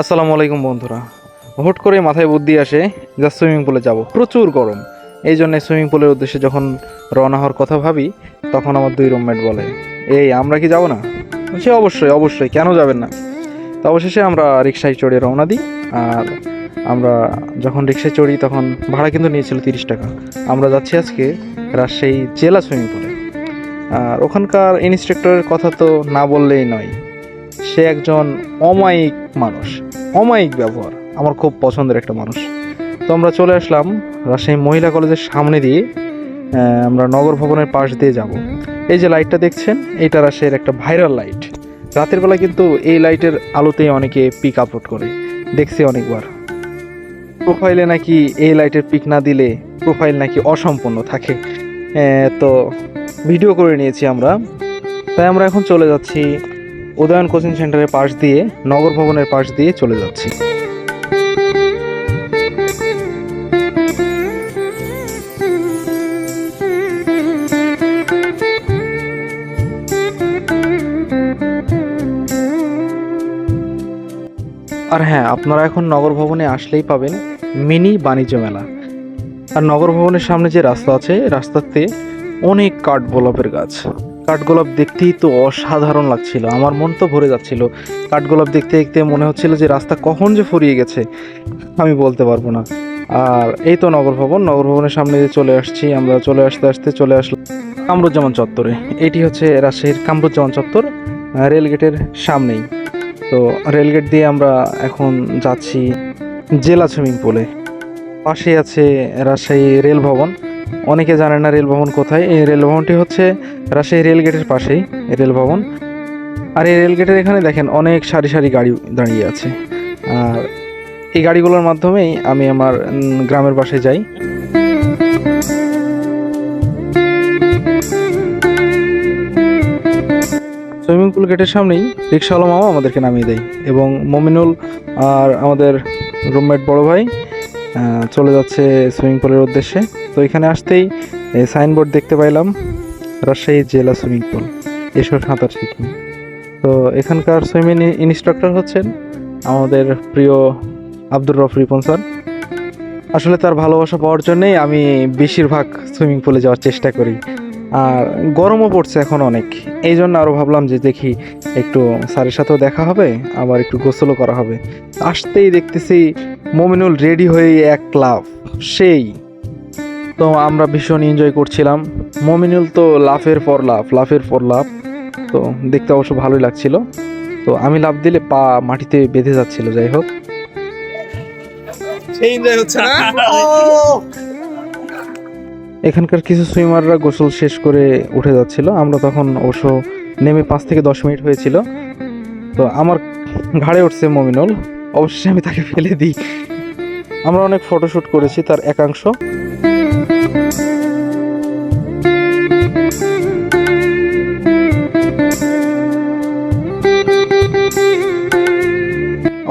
আসসালামু আলাইকুম বন্ধুরা। হুট করে মাথায় বুদ্ধি আসে যা সুইমিং পুলে যাব। প্রচুর গরম। এই জন্য সুইমিং পুলের উদ্দেশ্যে যখন রওনা হওয়ার কথা ভাবি, তখন আমার দুই রুমমেট বলে, এই, আমরা কি যাব না? সে অবশ্যই অবশ্যই, কেন যাবেন না? তো অবশেষে আমরা রিক্সায় চড়ে রওনা দিই, আর আমরা যখন রিক্সায় চড়ি, তখন ভাড়া কিন্তু নিয়েছিল তিরিশ টাকা। আমরা যাচ্ছি আজকে রাজশাহী জেলা সুইমিং পুলে। আর ওখানকার ইনস্ট্রাক্টরের কথা তো না বললেই নয়। সে একজন অমায়িক মানুষ। অমায়িক ব্যবহার, আমার খুব পছন্দের একটা মানুষ। তো আমরা চলে আসলাম রাজশাহী মহিলা কলেজের সামনে দিয়ে আমরা নগর ভবনের পাশ দিয়ে যাব। এই যে লাইটটা দেখছেন, এটা রাজশাহীর একটা ভাইরাল লাইট রাতের বেলা কিন্তু এই লাইটের আলোতেই অনেকে পিক আপলোড করে। দেখছি অনেকবার। প্রোফাইলে নাকি এই লাইটের পিক না দিলে প্রোফাইল নাকি অসম্পূর্ণ থাকে। তো ভিডিও করে নিয়েছি আমরা। তাই আমরা এখন চলে যাচ্ছি উদয়ন কোচিং সেন্টারের পাশ দিয়ে, নগর ভবনের পাশ দিয়ে চলে যাচ্ছি। আর হ্যাঁ আপনারা এখন নগর ভবনে আসলেই পাবেন মিনি বাণিজ্য মেলা। আর নগর ভবনের সামনে যে রাস্তা আছে, রাস্তাতে অনেক কাঠগোলাপের গাছ। কাঠগোলাপ দেখতেই তো অসাধারণ লাগছিল। আমার মন তো ভরে যাচ্ছিল। কাঠগোলাপ দেখতে দেখতে মনে হচ্ছিল যে রাস্তা কখন যে ফুরিয়ে গেছে, আমি বলতে পারব না। আর এই তো নগর ভবন, নগর ভবনের সামনে যে চলে আসছি আমরা। চলে আসতে আসতে চলে আসলাম কামরুজ্জামান চত্বরে। এটি হচ্ছে রাজশাহীর কামরুজ্জামান চত্বর রেলগেটের সামনেই। তো রেলগেট দিয়ে আমরা এখন যাচ্ছি জেলা সুইমিং পুলে। পাশে আছে রাজশাহী রেল ভবন। অনেকে জানে না রেল ভবন কোথায়। এই রেল ভবনটি হচ্ছে রাজশাহী রেলগেটের পাশেই এই রেল ভবন। আর এই রেলগেটের এখানে দেখেন অনেক সারি সারি গাড়ি দাঁড়িয়ে আছে। আর এই গাড়িগুলোর মাধ্যমেই আমি আমার গ্রামের বাসায় যাই। সুইমিং পুল গেটের সামনেই রিক্সাওয়ালা মামা আমাদেরকে নামিয়ে দেয় এবং মমিনুল আর আমাদের রুমমেট বড় ভাই চলে যাচ্ছে সুইমিং পুলের উদ্দেশ্যে। তো এখানে আসতেই সাইনবোর্ড দেখতে পাইলাম, রাজশাহী জেলা সুইমিং পুল এসব সাঁতার শিখি। তো এখানকার সুইমিং ইনস্ট্রাক্টর হচ্ছেন আমাদের প্রিয় আব্দুর রফ রিপন স্যার। আসলে তার ভালোবাসা পাওয়ার জন্যেই আমি বেশিরভাগ সুইমিং পুলে যাওয়ার চেষ্টা করি। আর গরমও পড়ছে এখন অনেক। এই জন্য আরও ভাবলাম যে দেখি একটু স্যারের সাথেও দেখা হবে আবার একটু গোসলও করা হবে। আসতেই দেখতেছি মমিনুল রেডি হয়ে এক লাভ সেই। তো আমরা ভীষণ এনজয় করছিলাম। মমিনুল তো লাফের পর লাফ লাফের পর লাফ। তো দেখতে অবশ্য ভালোই লাগছিল। তো আমি লাফ দিলে পা মাটিতে বেঁধে যাচ্ছিল যাই হোক। সেই এনজয় হচ্ছে না? এখানকার কিছু সুইমাররা গোসল শেষ করে উঠে যাচ্ছিল। আমরা তখন অবশ্য নেমে পাঁচ থেকে দশ মিনিট হয়েছিল। তো আমার ঘাড়ে উঠছে মমিনুল। অবশ্যই আমি তাকে ফেলে দিই। আমরা অনেক ফটোশ্যুট করেছি তার একাংশ।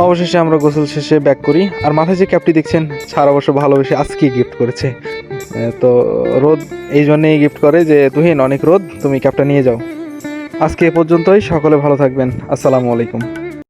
অবশেষে আমরা গোসল শেষে ব্যাক করি। আর মাথায় যে ক্যাপটি দেখছেন, ছাড় অবশ্য ভালোবেসে আজকেই গিফট করেছে। তো রোদ এই জন্যেই গিফট করে যে, তুহিন, অনেক রোদ, তুমি ক্যাপটা নিয়ে যাও। আজকে এ পর্যন্তই, সকলে ভালো থাকবেন। আসসালামু আলাইকুম।